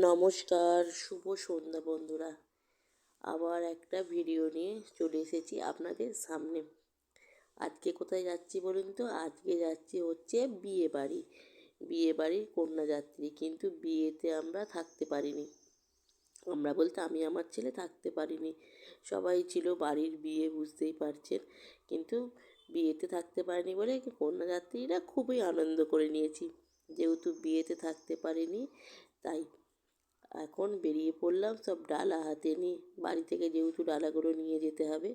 নমস্কার, শুভ সন্ধ্যা বন্ধুরা। আবার একটা ভিডিও নিয়ে চলে এসেছি আপনাদের সামনে। আজকে কোথায় যাচ্ছি বলুন তো? আজকে যাচ্ছি হচ্ছে বিয়ে বাড়ি। বিয়ে বাড়ির কন্যাযাত্রী কিন্তু বিয়েতে আমরা থাকতে পারিনি। আমরা বলতে আমি আমার ছেলে থাকতে পারিনি। সবাই ছিল বাড়ির বিয়ে, বুঝতেই পারছেন। কিন্তু বিয়েতে থাকতে পারিনি বলে কন্যাযাত্রীরা খুবই আনন্দ করে নিয়েছি। যেহেতু বিয়েতে থাকতে পারিনি, তাই এখন বেরিয়ে পড়লাম, সব ডালা হাতে নিয়ে। বাড়ি থেকে যেহেতু ডালাগুলো নিয়ে যেতে হবে,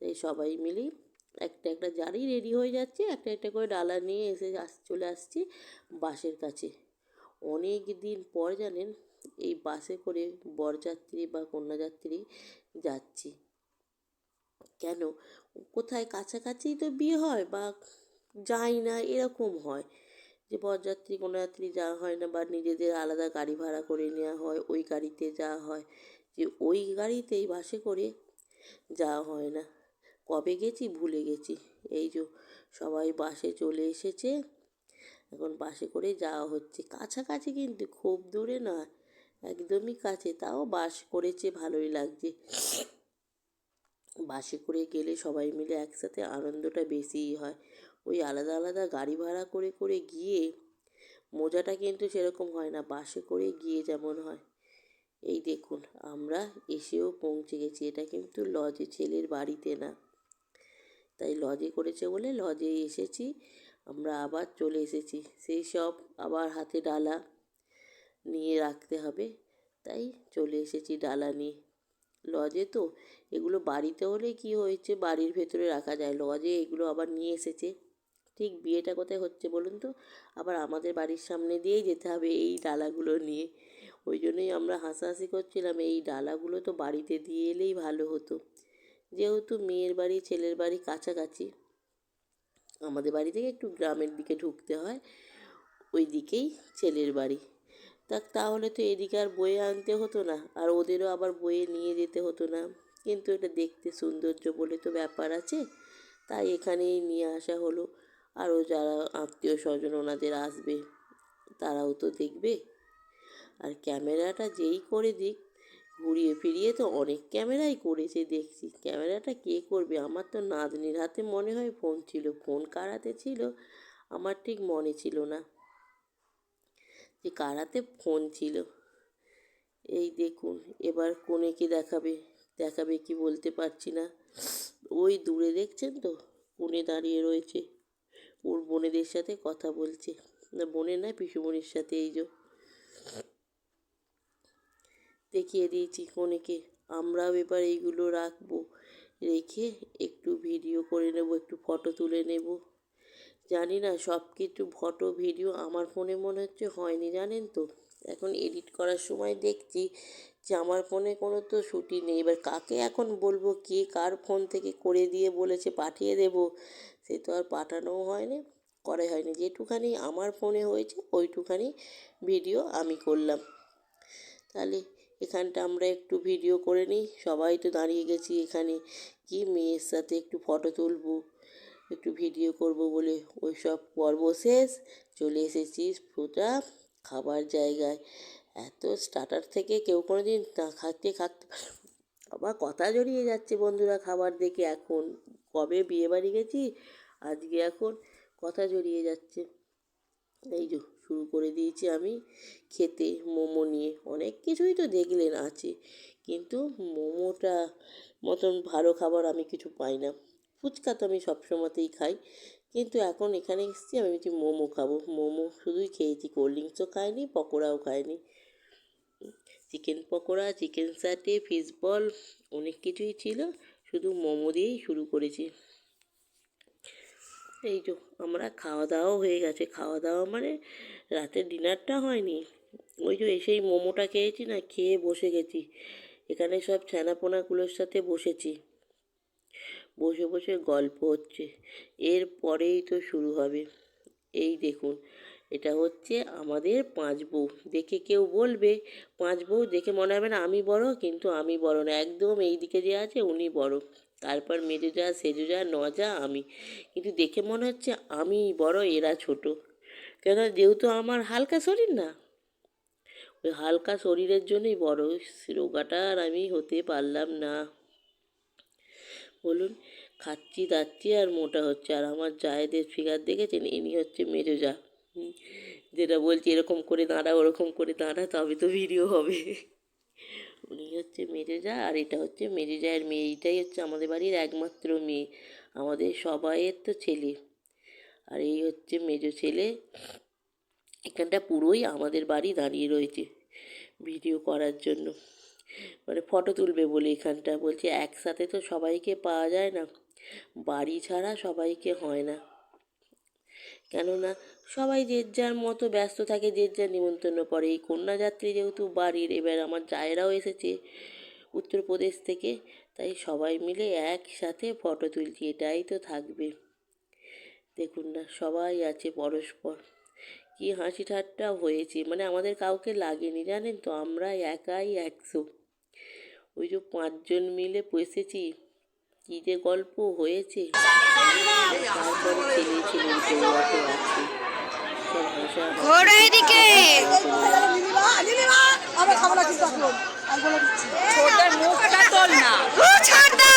তাই সবাই মিলেই একটা একটা জারি রেডি হয়ে যাচ্ছে, একটা একটা করে ডালা নিয়ে এসে আস, চলে আসছি বাসের কাছে। অনেক দিন পর জানেন, এই বাসে করে বরযাত্রী বা কন্যাযাত্রী যাচ্ছি। কেন? কোথায় কাছাকাছিই তো বিয়ে হয় বা যাই না, এরকম হয়। যে বরযাত্রী কোনো যাত্রী যাওয়া হয় না বা নিজেদের আলাদা গাড়ি ভাড়া করে নেওয়া হয়, ওই গাড়িতে যাওয়া হয়, যে ওই গাড়িতেই বাসে করে যাওয়া হয় না। কবে গেছি? ভুলে গেছি। এই যে সবাই বাসে চলে এসেছে, এখন বাসে করে যাওয়া হচ্ছে। কাছাকাছি কিন্তু খুব দূরে না একদমই কাছে, তাও বাস করেছে, ভালোই লাগছে। বাসে করে গেলে সবাই মিলে একসাথে আনন্দটা বেশিই হয়। ওই আলাদা আলাদা গাড়ি ভাড়া করে করে গিয়ে মজাটা কিন্তু সেরকম হয় না, বাসে করে গিয়ে যেমন হয়। এই দেখুন, আমরা এসেও পৌঁছে গেছি। এটা কিন্তু লজে ছেলের বাড়িতে না। তাই লজে করেছে বলে লজে এসেছি, আমরা আবার চলে এসেছি। সেই সব আবার হাতে ডালা নিয়ে রাখতে হবে। তাই চলে এসেছি ডালা নিয়ে। লজে তো, এগুলো বাড়িতে হলে কি হয়েছে, বাড়ির ভেতরে রাখা যায়। লজে এগুলো আবার নিয়ে এসেছে। ঠিক বিয়েটা কোথায় হচ্ছে বলুন তো? আবার আমাদের বাড়ির সামনে দিয়েই যেতে হবে এই ডালাগুলো নিয়ে। ওই জন্যই আমরা হাসাহাসি করছিলাম, এই ডালাগুলো তো বাড়িতে দিয়ে এলেই ভালো হতো। যেহেতু মেয়ের বাড়ি, ছেলের বাড়ি কাছাকাছি, আমাদের বাড়ি থেকে একটু গ্রামের দিকে ঢুকতে হয়, ওই দিকেই ছেলের বাড়ি। তা তাহলে তো এদিকে আর বয়ে আনতে হতো না, আর ওদেরও আবার বয়ে নিয়ে যেতে হতো না। কিন্তু এটা দেখতে সৌন্দর্য বলে তো ব্যাপার আছে, তাই এখানেই নিয়ে আসা হলো। আরও যারা আত্মীয় স্বজন ওনাদের আসবে, তারাও তো দেখবে। আর ক্যামেরাটা যেই করে দিক, ঘুরিয়ে ফিরিয়ে তো অনেক ক্যামেরাই করেছে দেখছি। ক্যামেরাটা কে করবে? আমার তো নাতনির হাতে মনে হয় ফোন ছিল। ফোন কার হাতে ছিল? আমার ঠিক মনে ছিল না যে কার হাতে ফোন ছিল। এই দেখুন, এবার কোনেকে দেখাবে? দেখাবে কি বলতে পারছি না। ওই দূরে দেখছেন তো? কোণে দাঁড়িয়ে রয়েছে? ওর বোনেদের সাথে কথা বলছে। না, বোনের না পিসুমণির সাথে এই যে। দেখিয়ে দিয়েছি কনেকে। আমরাও এবার এইগুলো রাখব। রেখে একটু ভিডিও করে নেব, একটু ফটো তুলে নেব। জানি না সব কিছু ফটো, ভিডিও আমার ফোনে মনে হচ্ছে হয়নি, জানেন তো? এখন এডিট করার সময় দেখছি যে আমার ফোনে কোনো তো শ্যুটই নেই। এবার কাকে এখন বলব? কে কার ফোন থেকে করে দিয়ে বলেছে পাঠিয়ে দেব? সে তো আর পাঠানোও হয়নি করে হয়নি। যেটুখানি আমার ফোনে হয়েছে, ওইটুখানি ভিডিও আমি করলাম। তাহলে এখানটা আমরা একটু ভিডিও করে নিই। সবাই তো দাঁড়িয়ে গেছি এখানে। কি মেয়ের সাথে একটু ফটো তুলবো? একটু ভিডিও করব বলে। ওই সব পর্ব শেষ। চলে এসেছি সোজা খাবার জায়গায়। এত স্টার্টার থেকে কেউ কোনো দিন খাতে খাতে আবার কথা জড়িয়ে যাচ্ছে বন্ধুরা খাবার দেখে এখন। কবে বিয়ে বাড়ি গেছি? আজকে এখন কথা জড়িয়ে যাচ্ছে। এই যে শুরু করে দিয়েছি আমি খেতে মোমো নিয়ে। অনেক কিছুই তো দেখলেন আছে। কিন্তু মোমোটা মতন ভালো খাবার আমি কিছু পাই না। ফুচকা তো আমি সবসময়তেই খাই। কিন্তু এখন এখানে এসেছি, আমি বলছি মোমো খাব। মোমো শুধুই খেয়েছি, কোল্ড ড্রিঙ্কসও খাইনি, পকোড়াও খাইনি। Chicken pakora, chicken satay, fish ball, অনেক কিছুই ছিল। শুধু মোমো দিয়েই শুরু করেছি। এই তো আমরা খাওয়া দাওয়াও হয়ে গেছে। খাওয়া দাওয়া মানে রাতের ডিনারটা হয়নি। ওই যে এসেই মোমোটা খেয়েছি না, খেয়ে বসে গেছি। এখানে সব ছানাপোনাগুলোর সাথে বসেছি। বসে বসে গল্প হচ্ছে। এর পরেই তো শুরু হবে। এই দেখুন, এটা হচ্ছে আমাদের পাঁচ বউ। দেখে কেউ বলবে, পাঁচ বউ দেখে মনে হবে না আমি বড়, কিন্তু আমি বড় না। একদম এই দিকে যে আছে উনি বড়। তারপর মেজো যা সেজো যা নজা, আমি। কিন্তু দেখে মনে হচ্ছে আমি বড়, এরা ছোট। কেন? যেহেতু আমার হালকা শরীর না। ওই হালকা শরীরের জন্যই বড়। রোগাটা আর আমি হতে পারলাম না। বলুন খাচ্ছি দাচ্ছি আর মোটা হচ্ছে। আর আমার জায়েদের ফিগার দেখেছেন? ইনি হচ্ছে মেজো যা হুম, যেটা বলছি এরকম করে দাঁড়া ওরকম করে দাঁড়া তবে তো ভিডিও হবে। উনি হচ্ছে মেজো যা আর এটা হচ্ছে মেজো জায়ের মেয়ে। এইটাই হচ্ছে আমাদের বাড়ির একমাত্র মেয়ে। আমাদের সবাইয়ের তো ছেলে। আর এই হচ্ছে মেজো ছেলে। এখানটা পুরোই আমাদের বাড়ি দাঁড়িয়ে রয়েছে। ভিডিও করার জন্য। মানে ফটো তুলবে বলে এখানটা। বলছে, একসাথে তো সবাইকে পাওয়া যায় না। বাড়ি ছাড়া সবাইকে হয় না। কেননা, সবাই যে যার মতো ব্যস্ত থাকে, যে যার নিমন্ত্রণ করে। এই কন্যাযাত্রী যেহেতু বাড়ির, এবার আমার জায়েরাও এসেছে উত্তরপ্রদেশ থেকে, তাই সবাই মিলে একসাথে ফটো তুলছি। এটাই তো থাকবে। দেখুন না, সবাই আছে পরস্পর। কি হাসি ঠাট্টা হয়েছে। মানে আমাদের কাউকে লাগেনি, জানেন তো? আমরা একাই একশো। ওই যে পাঁচজন মিলে বসেছি কী যে গল্প হয়েছে। তারপরে আছে। ঘোড়া এদিকে। ছোটার মুখটা তোল না। ও ছোটা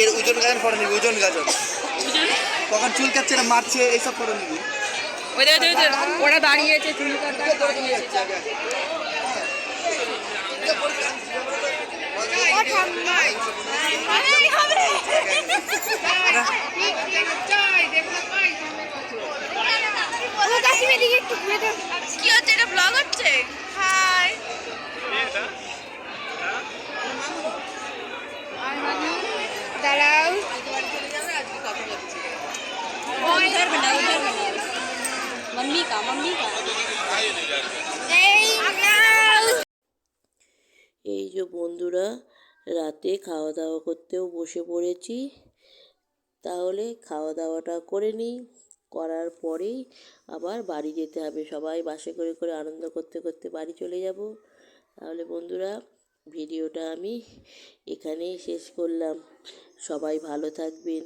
এর ওজন গাজন ফটো নিবি ওজন গাজন। কখন চুল কাচ্ছে না মারছে এইসব ফটো নিবি। ওরা দাঁড়িয়েছে চুল কাটা দাঁড়িয়েছে। কি হচ্ছে এটা ব্লগ হচ্ছে? হাই। দাঁড়াও उधर बना उधर बना मम्मी का मम्मी का এই যে বন্ধুরা রাতে খাওয়া দাওয়া করতেও বসে পড়েছি তাহলে খাওয়া দাওয়াটা করে নিই করার পরেই আবার বাড়ি যেতে হবে সবাই বাসে করে করে আনন্দ করতে করতে বাড়ি চলে যাব তাহলে বন্ধুরা ভিডিওটা আমি এখানেই শেষ করলাম সবাই ভালো থাকবেন,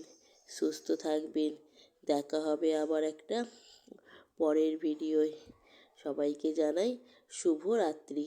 সুস্থ থাকবেন। দেখা হবে আবার একটা পরের ভিডিওয় সবাইকে জানাই শুভ রাত্রি